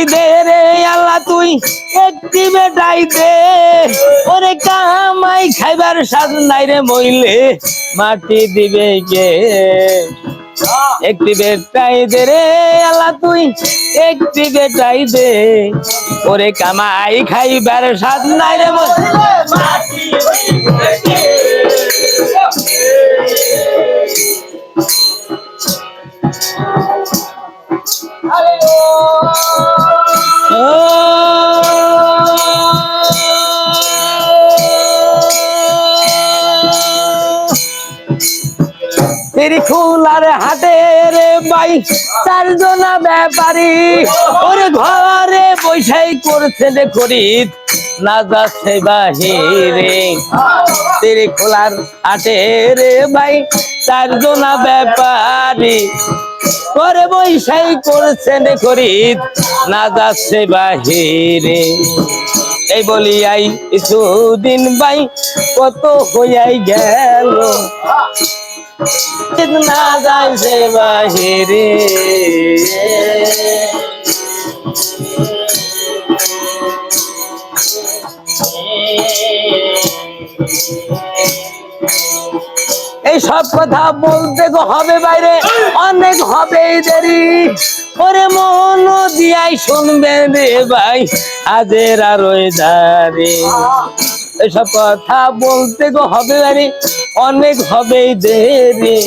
বেটাই দে রে আল্লাহ, তুই একটি বেটাই দে। ওরে কামাই খাইবার সাজ নাই রে মইলে, মাটি দিবে কে? একটি বেটাই দে রে আল্লাহ, তুই একটি বেটাই দে। ওরে কামাই খাইবার সাজ নাই রে মইলে তেরি চারজনা ব্যাপারী। ওরে ঘরে বৈশাই করছে রে খরিদ। না যাচ্ছে বাহিরে। তেরি খোলার হাটে রে ভাই, চারজনা ব্যাপারী। করে বৈশাই করছে রে খরিদ। না যাচ্ছে বাহিরে। এই বলিয়াই কিছুদিন বাই কত হইয়াই গেল? না যায় বাহিরে। এই সব কথা বলতে গো হবে বাইরে, অনেক হবে দেরি। ওরে মন দিয়াই শুনবে রে ভাই, আজের আর ওই দারে এসব কথা বলতে গো হবে বাইরে অনেক হবে দেরি।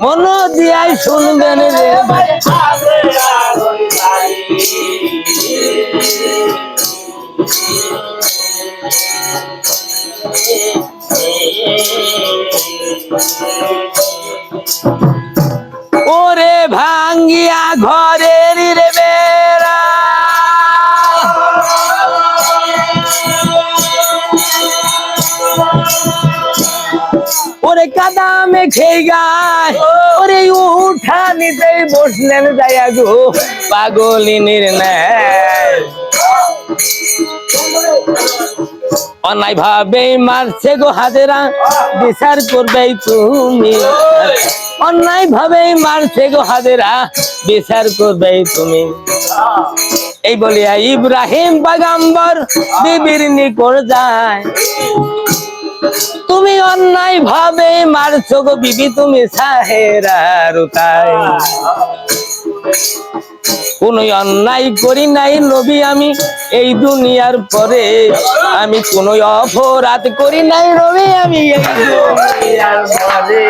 মন দিয়াই শুনবেন রে ভাই। ওরে ভাঙ্গিয়া ঘরের রে বেড়া কাদা গায়। ওরে উঠা নিতে বসলেন যাইয়া গো পাগলিনীর ন্যায়। অন্যায় ভাবে মারছে গো হাজেরা বিচার করবে তুমি। অন্যায় ভাবে মারছে গো হাজেরা বিচার করবে তুমি। এই বলিয়া ইব্রাহিম পাগাম্বর বিবির নিকট যায়। তুমি অন্যায় ভাবে মারছো গো বিবি, তুমি সাহেরা রুতাই কোন অন্যায় করি নাই নবী আমি, এই দুনিয়ার পরে আমি কোন অপরাধ করি নাই রবি আমি, এই দুনিয়ার পরে।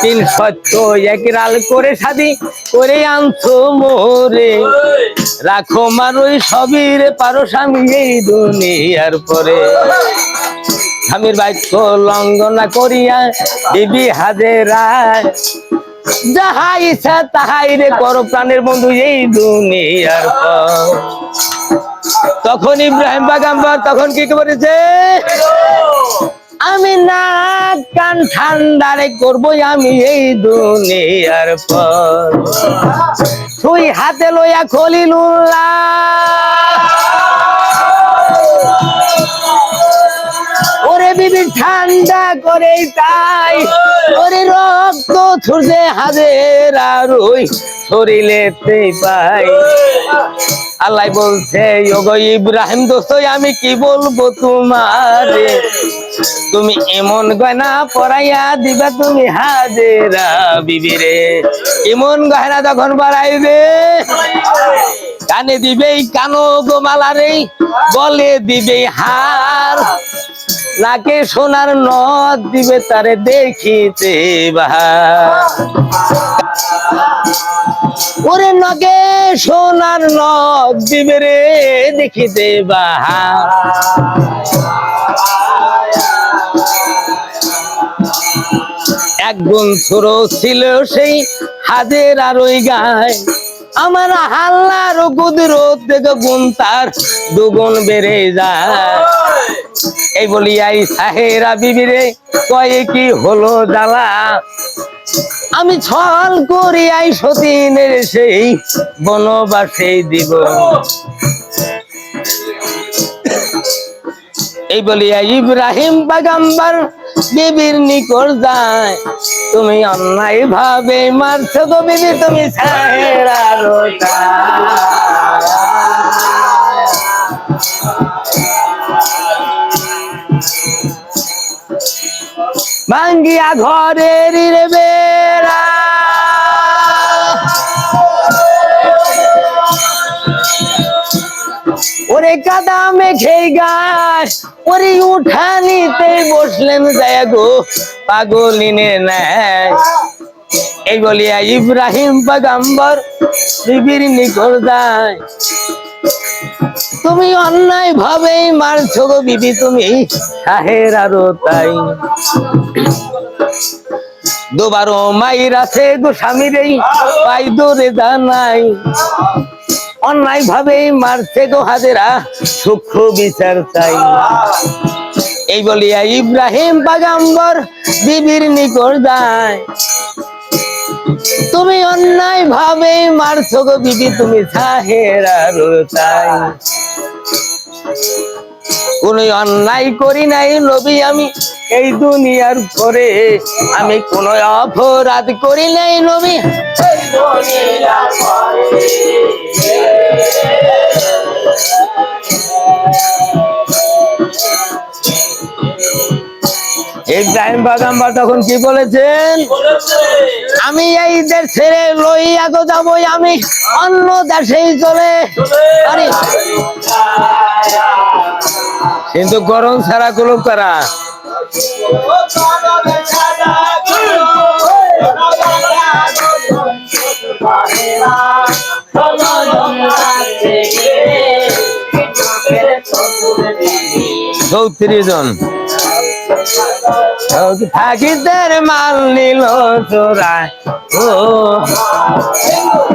তিন সত্য এক রাল করে সাদি করে আনছো মোরে। রাখো মানুষ সবির পারো স্বামী এই দুনিয়ার পরে। স্বামীর বাক্য লঙ্ঘনা করিয়া বিবি হাজেরায়। যাহা ইচ্ছা তাহাই রে কর প্রাণের বন্ধু এই দুনিয়ার পর। তখন ইব্রাহিম বাগাম্বর তখন কি করেছে? আমি না কান ঠান্ডারে করব আমি এই দুনিয়ার পর তুই হাতে লইয়া খলিলুল্লাহ। বিবি ঠান্ডা করে তাই। ওরে রক্ত ছুটে হাজের আর ওই শরীরেতে পাই। আল্লাহ বলছে ইব্রাহিম দোস্ত, আমি কি বলব তোমার? তুমি এমন গয়না পরাইয়া দিবা, তুমি হাজেরা বিবিরে এমন গয়না যখন বাড়াইবে কানে দিবে কানো গোমালা রে গলে দিবে হার। নাকে সোনার নদ দিবে তারে দেখিতে ওরে নগে সোনার নদ দিবে রে দেখিতে বাহার। এক গুণ ছোট ছিল সেই হাজের আর ওই গায়। আমার হাল্লার কুদরত থেকে গুণ তার দুগুণ বেড়ে যায়। এই বলিয়াই সাহেরা বিবিরে কয়ে কি হলো জ্বালা আমি ছল করিয়াই সতীনের সেই বনবাসে দিব। এই বলিয়া ইব্রাহিম পাগাম্বার বিবির নিকট যায়। তুমি অন্যায় ভাবে মারছো তো বিবি তুমি ভাঙ্গিয়া ঘরের রে ওরে কাদা মেঘে গাছ, ওরে উঠানিতে বসলেন যায় গো পাগলিনে নেয় এই বলিয়া ইব্রাহিম পাগাম্বর বিবির নিকট যায়। তুমি অন্যায় ভাবেই মারছো গো বিবি, তুমি শাহের আরও তাই। দুবারো মাইর আছে গো স্বামীর এই পাই দরে জানাই। অন্যায় ভাবেই মারছে গো হাজেরা, সূক্ষ্ম বিচার চাই। এই বলিয়া ইব্রাহিম পাগাম্বর বিবির নিকট যায়। তুমি অন্যায় ভাবে মারছো গো বিবি, তুমি কোন অন্যায় করি নাই নবী, আমি এই দুনিয়ার পরে আমি কোন অপরাধ করি নাই নবী। ইব্রাহিম তখন কি বলেছেন? আমি এই দেশ ছেড়ে লইয়া তো যাবই, আমি অন্য দেশেই চলে। কিন্তু গরম ছাড়া কুলুপ তারা চৌত্রিশ জন। থাকিদের মাল নিল চোরায় ও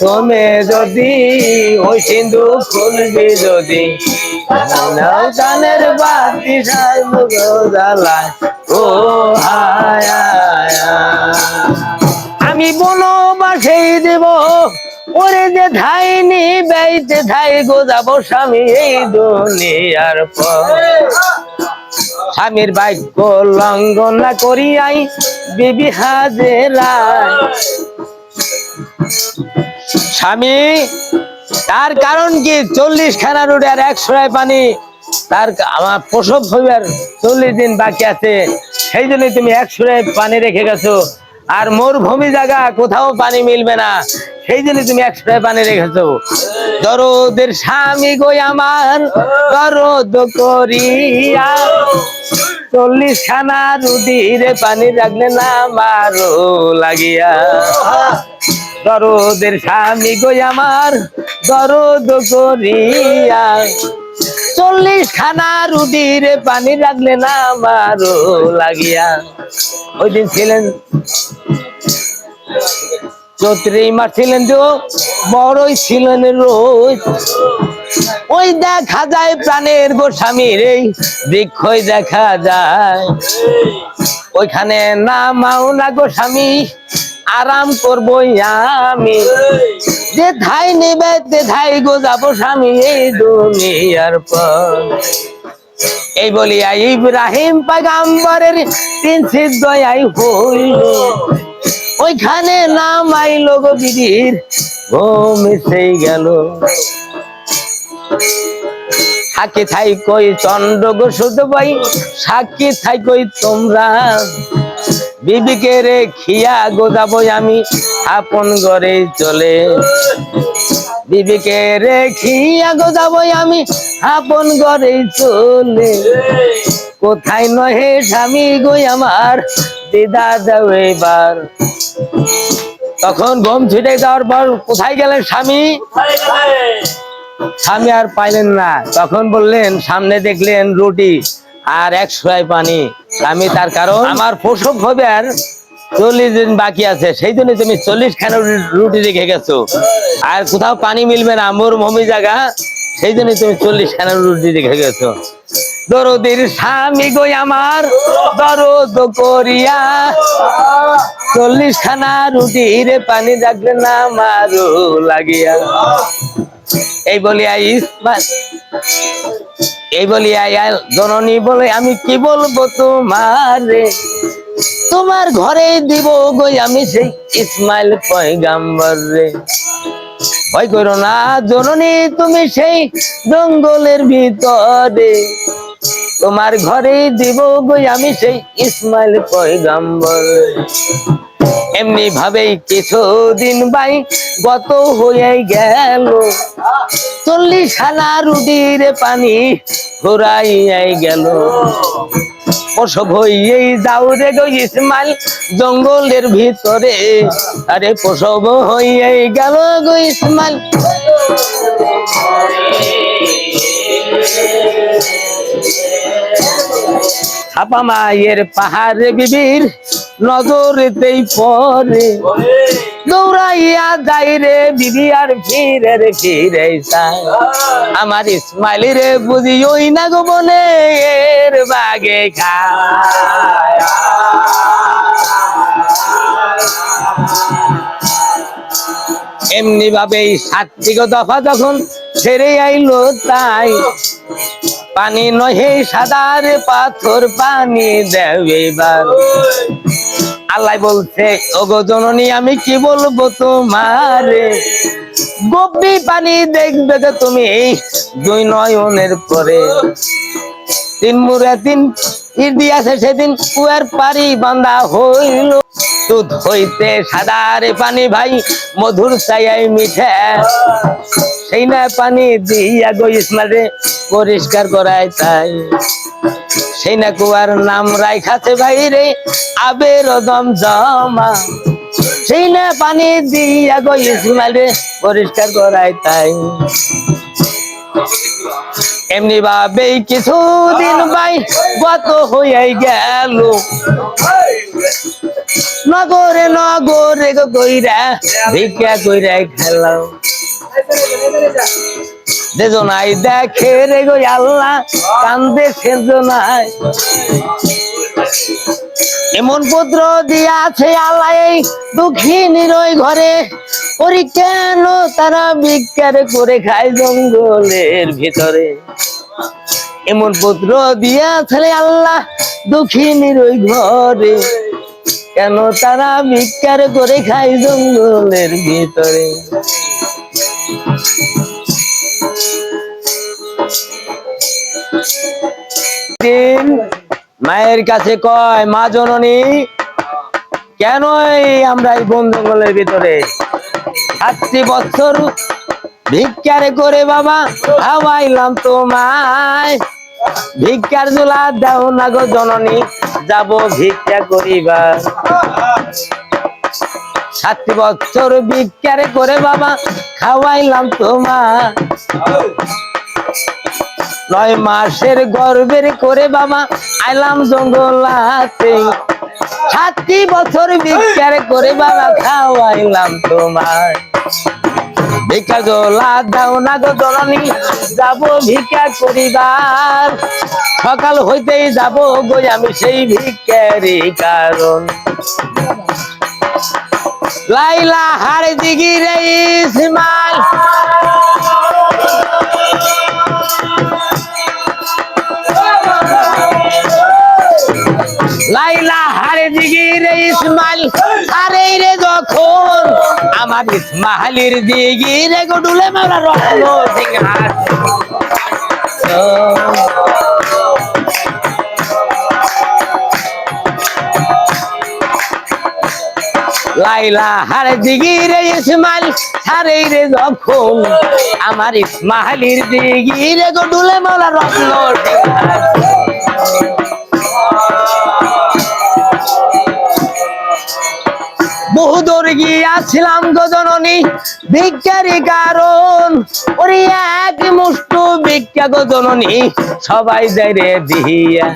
তুমি যদি ওই সিন্ধু খুলবি যদি গানের বাতি ও হায় হায় হায়। আমি দেব, ওরে যে ধাইনি বেইতে ধাই গো যাব স্বামী এই দুনিয়ার পর। স্বামীর বাক্য লঙ্ঘন না করিয়াই বিবি হাজেরায়। স্বামী, তার কারণ কি? চল্লিশ খানা রোডে আর একশো পানি। তার আমার প্রসব হইবার চল্লিশ দিন বাকি আছে। সেই জন্য তুমি একশো পানি রেখে গেছো। আর মরুভূমি জায়গা, কোথাও পানি মিলবে না। সেই জন্য তুমি একশো পানি রেখেছো। দরদের স্বামী গো আমার, দরদ করিয়া চল্লিশ খানা রুদিরে পানি রাখলে না মারো লাগিয়া। দরদের স্বামী গো আমার, দরদ করিয়া। চল্লিশ খানা রুদিরে পানি রাখলে না মারো লাগিয়া। ওই দিন ছিলেন চৌত্রি মাস ছিলেন তো বড়ই ছিলেন রোজ। ওই দেখা যায় প্রাণের গো স্বামীর, এই বৃক্ষই দেখা যায়। ওইখানে নামাও না গো স্বামী আরাম করব আমি। যে ধাই নেবে তে ধাই গো যাব স্বামী এই দুনিয়ার পর। এই বলিয়া ইব্রাহিম পাগাম্বরের তিন সিদ্ধয়াই হইল। ওইখানে নাম আইলো গো বিদির ঘুম সেই গেল। সাক্ষী থাই কই চন্দ্র গো শুধু ভাই, সাক্ষী থাই কই তোমরা। বিবিকে রে খিয়া গোদাবো আমি আপন ঘরে চলে। বিবিকে রে খিয়া গোদাবো আমি আপন ঘরে চলে। কোথায় নহে স্বামী গো আমার দিদা দাও এবার। তখন গম ছিটে যাওয়ার পর কোথায় গেলেন স্বামী? স্বামী আর পাইলেন না। তখন বললেন, সামনে দেখলেন রুটি। আর একশো পানি। আমি তার কারণ, আমার প্রসব হবে আর চল্লিশ দিন বাকি আছে। সেই জন্য তুমি চল্লিশ খানা রুটি- রেখে গেছো। আর কোথাও পানি মিলবে না, মোর মমি জায়গা সেই জন্য তুমি চল্লিশ খানা রুটি রেখে গেছো। দরদির স্বামী গই আমার, দরদ করিয়া চল্লিশ খানা রুটি রে পানি রাখলে না মারো লাগিয়া। এই বলিয়া ইসমাইল এই বলিয়া জননী বলে আমি কি বলব তোমারে? তোমার ঘরে দিব গই আমি সেই ইসমাইল পয়গাম্বর। রে ভয় করো না জননী, তুমি সেই জঙ্গলের ভিতরে। তোমার ঘরে দিব গই আমি সেই ইসমাইল পয়গাম্বর। এমনি ভাবেই কিছুদিন বাই গত হয়ে গেল। চল্লিশ খানা রুটির পানি ঘুরাইয়াই গেল। প্রসব হইয়েই যাও রে গো ইসমাইল, জঙ্গলের ভিতরে। আরে প্রসব হইয়েই গেল গো ইসমাইল। ছাপা মায়ের পাহাড়ে বিবির নজরেতেই পরে দৌড়াইয়া যাই রে বিবি আর ফিরে রে ফিরে। আমার ইসমাইল রে বুঝি ওই না গো বলে এর বাগে খায়। এমনি ভাবে সাত্বিক দফা যখন ছেড়ে আইলো তাই। পানি নহে, সাদার পাথর পানি দেবে এবার। আল্লাহ বলছে, ওগো জননী, আমি কি বলব তোমারে? গভীর পানি দেখবে যে তুমি দুই নয়নের পরে। তিন মুরে তিন ইট দিয়াছে সেদিন কুয়ার পারি বান্ধা হইল। দুধ হইতে সাদারে পানি ভাই, মধুর চাইয়াই মিঠে। সেই না পানি দিয়া গো ইসমারে পরিষ্কার করায় তাই। সেই না কুয়ার নাম রাইখাছে ভাই রে আবের দম জমা। সেই না পানি দিয়া গো ইসমারে পরিষ্কার করায় তাই। এমনি ভাবেই কিছুদিন ভাই গত হয়ে গেল। নগরে নগরে গো কইরা ভিক্ষা কইরা খেলাম। দেজনাই দেখে রে গো আল্লাহ, কান্দে সেজনাই। এমন পুত্র দিয়াছে আল্লাহ এই দুঃখিনীর ওই ঘরে। ওরি কেন তারা ভিক্ষার করে খায় জঙ্গলের ভিতরে? এমন পুত্র দিয়াছে আল্লাহ, দুঃখিনীর ওই ঘরে। কেন তারা ভিক্ষার করে খায় জঙ্গলের ভিতরে? মায়ের কাছে কয়, মা জননী, কেন এই আমরা এই বন জঙ্গলের ভিতরে? সাতটি বছর ভিক্ষারে করে বাবা খাওয়াইলাম তোমায়। ভিক্ষার জোলা দাও না গো জননী, যাব ভিক্ষা করিবার। সাতটি বছর ভিক্ষারে করে বাবা খাওয়াইলাম তোমার। নয় মাসের গর্বের করে বাবা আইলাম জঙ্গলাতে। সাতটি বছর ভিক্ষার করে বাবা খাওয়াইলাম তোমার। ভিক্ষা জোলা দাও না গো জননী যাব ভিক্ষা করিবার। সকাল হইতেই যাব গো আমি সেই ভিক্ষারি কারণ। লাইলা হারে দিগি রে ইসমাইল। লাইলা হারে দিগি রে ইসমাইল। হারে রে যখন আমার ইসমাইলের দিগি রে গো ডুলে মারা রহল সিংহাস লাইলা হারে দিগি রে ইসমাইল হারে রে যখন আমার ইসমাহালির দিগি রে গো ডুলে মারা রহল সিংহাস গিয়াছিলাম গো জননী ভিক্ষারি কারণ। ওরে এক মুষ্ট ভিক্ষা গো জননী, সবাই যায় রে দিয়া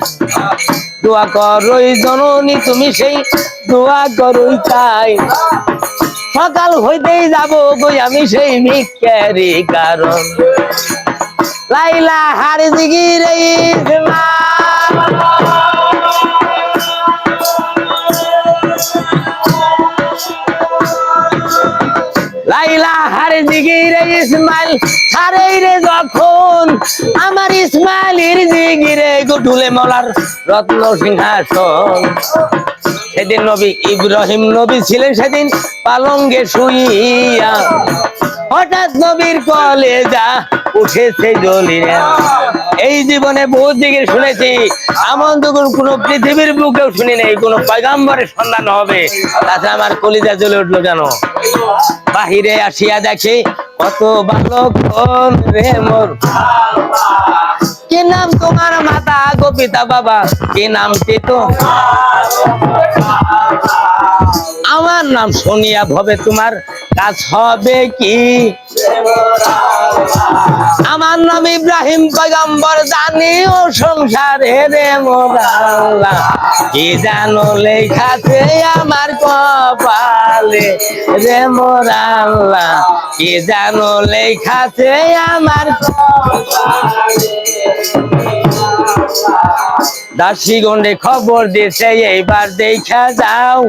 দোয়া করই জননী, তুমি সেই দোয়া করই তাই। সকাল হইতেই যাব গই আমি সেই ভিক্ষারি কারণ। লাইলা হারি দিগিরে লাইলা হারে জিগিরে ইসমাইল হারে রে যখন। আমার ইসমাইলের জিগিরে গুটুলে মলার রত্ন সিংহাসন। সেদিন নবী ইব্রাহিম নবী ছিলেন, সেদিন পালঙ্গে শুইয়া হঠাৎ নবীর কলেজা উঠেছে জলিরে এই জীবনে বহুত দিকে শুনেছি তো কোন কোন পৃথিবীর বুকেও শুনি নেই, কোন পয়গাম্বরের সন্ধান হবে। তাতে আমার কলিজা জ্বলে উঠল কেন বাহিরে আসিয়া দেখে কত বালক রে মোর। কি নাম তোমার মাতা? গোপিতা বাবা। কি নামটি তো? আমার নাম সোনিয়া ভবে, তোমার কাজ হবে কি? আমার নাম ইব্রাহিম পয়গম্বর, জানি ও সংসারে রে মোরাল্লা। কি জানো লেখাছে আমার কপালে রে মোরাল্লা। কি জানো লেখাছে আমার দাসী গন্ডে খবর দিছে এইবার দেখা যাও।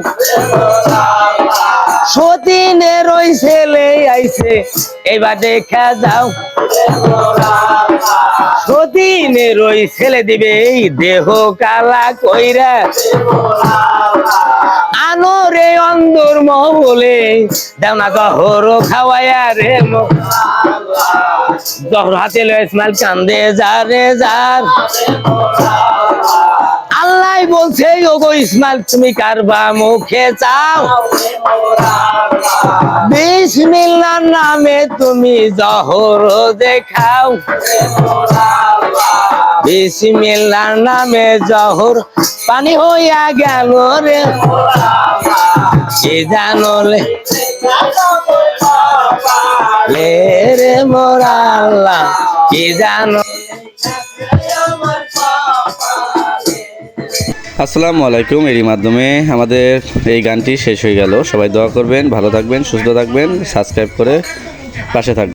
সতীনের ওই ছেলে আইছে, এবার দেখা যাও। সতীনের ওই ছেলে দিবে দেহ কালা কইরা। অন্দর মহলে, দেও না গহর রে হাতে লয়ে ইসমাইল কান্দে যা রে যার। আল্লাহ বলছে, ওগো ইসমাইল, তুমি কারবা মুখে চাও? বিসমিল্লার নামে তুমি জহর দেখাও। বিসমিল্লার নামে জহর পানি হইয়া গেল রে। কি জানলে রে মোরাল্লা কি জানো? আসসালামু আলাইকুম, এরই মাধ্যমে আমাদের এই গানটি শেষ হয়ে গেল। সবাই দোয়া করবেন, ভালো থাকবেন, সুস্থ থাকবেন, সাবস্ক্রাইব করে পাশে থাকবেন।